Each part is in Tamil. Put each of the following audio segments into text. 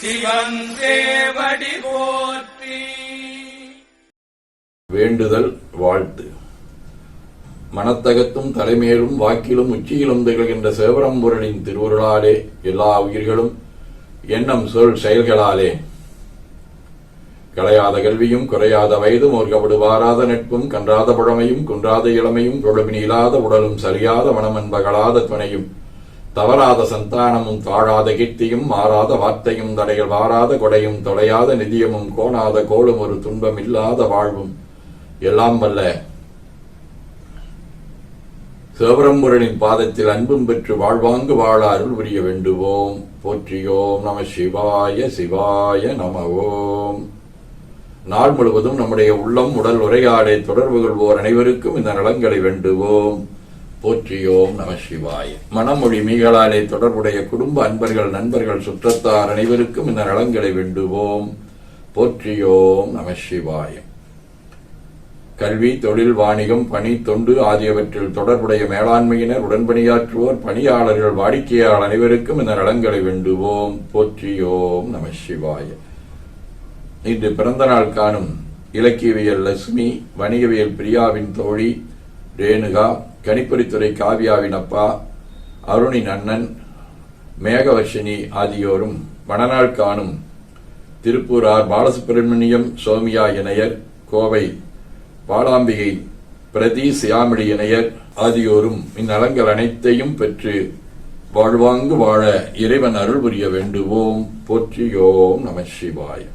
சிவன் போற்றி. வேண்டுதல் வாழ்த்து. மனத்தகத்தும் தலைமேலும் வாக்கிலும் உச்சியிலும் திகழ்கின்ற சிவபரம்பொருளின் திருவுருளாலே எல்லா உயிர்களும் எண்ணம் சொல் செயல்களாலே. களையாத கல்வியும் குறையாத வயதும் ஒருகப்படுவாராத வாராத நட்பும் கன்றாத புழமையும் குன்றாத இளமையும் கொழுபினி இல்லாத உடலும் சரியாத மனமன்பகளாத துணையும் தவறாத சந்தானமும் தாழாத கீர்த்தியும் மாறாத வார்த்தையும் தடைகள் வாராத கொடையும் தொலையாத நிதியமும் கோணாத கோளும் ஒரு துன்பம் இல்லாத வாழ்வும் எல்லாம் வல்ல. சிவபரம்புரனின் பாதத்தில் அன்பும் பெற்று வாழ்வாங்கு வாழ அருள் புரிய வேண்டுவோம். போற்றியோம் நம சிவாய சிவாய நம ஓம் நாள் முழுவதும் நம்முடைய உள்ளம் உடல் உரையாடை தொடர்பு கொள்வோர் அனைவருக்கும் இந்த நலங்களை வேண்டுவோம். போற்றியோம் நம சிவாய. மனமொழி மீகளாலே தொடர்புடைய குடும்ப அன்பர்கள் நண்பர்கள் சுற்றத்தார் அனைவருக்கும் இந்த நலங்களை வேண்டுவோம். போற்றியோம் நம சிவாய. கல்வி தொழில் வாணிகம் பணி தொண்டு ஆகியவற்றில் தொடர்புடைய மேலாண்மையினர் உடன்பணியாற்றுவோர் பணியாளர்கள் வாடிக்கையாளர் அனைவருக்கும் இந்த நலங்களை வேண்டுவோம். போற்றியோம் நம சிவாய. இன்று பிறந்த நாள் காணும் இலக்கியவியல் லட்சுமி வணிகவியல் பிரியாவின் தோழி ரேணுகா கணிப்பொறித்துறை காவியாவின் அப்பா அருணின் அண்ணன் மேகவர்ஷினி ஆகியோரும் மணநாள் காணும் திருப்பூர் ஆர் பாலசுப்பிரமணியம் சோமியா இணையர் கோவை பாலாம்பிகை பிரதி சியாமிடி இணையர் ஆகியோரும் இந்நலங்கள் அனைத்தையும் பெற்று வாழ்வாங்கு வாழ இறைவன் அருள் புரிய வேண்டுவோம். போற்றியோம் நம சிவாயம்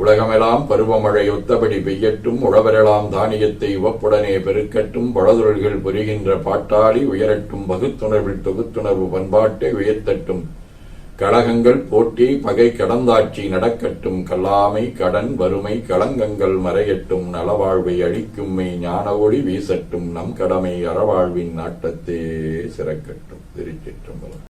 உலகமெல்லாம் பருவமழை ஒத்தபடி பெய்யட்டும் உழவரெல்லாம் தானியத்தை உவப்புடனே பெருக்கட்டும் பழதுரல்கள் புரிகின்ற பாட்டாளி உயரட்டும் பகுத்துணர்வில் தொகுத்துணர்வு பண்பாட்டை உயர்த்தட்டும். கழகங்கள் போட்டி பகை கடந்தாட்சி நடக்கட்டும் கல்லாமை கடன் வறுமை களங்கங்கள் மறையட்டும் நலவாழ்வை அளிக்கும் மெய் ஞான ஒளி வீசட்டும் நம் கடமை அறவாழ்வின் நாட்டத்தே சிறக்கட்டும். திருச்சிற்றம்பலம்.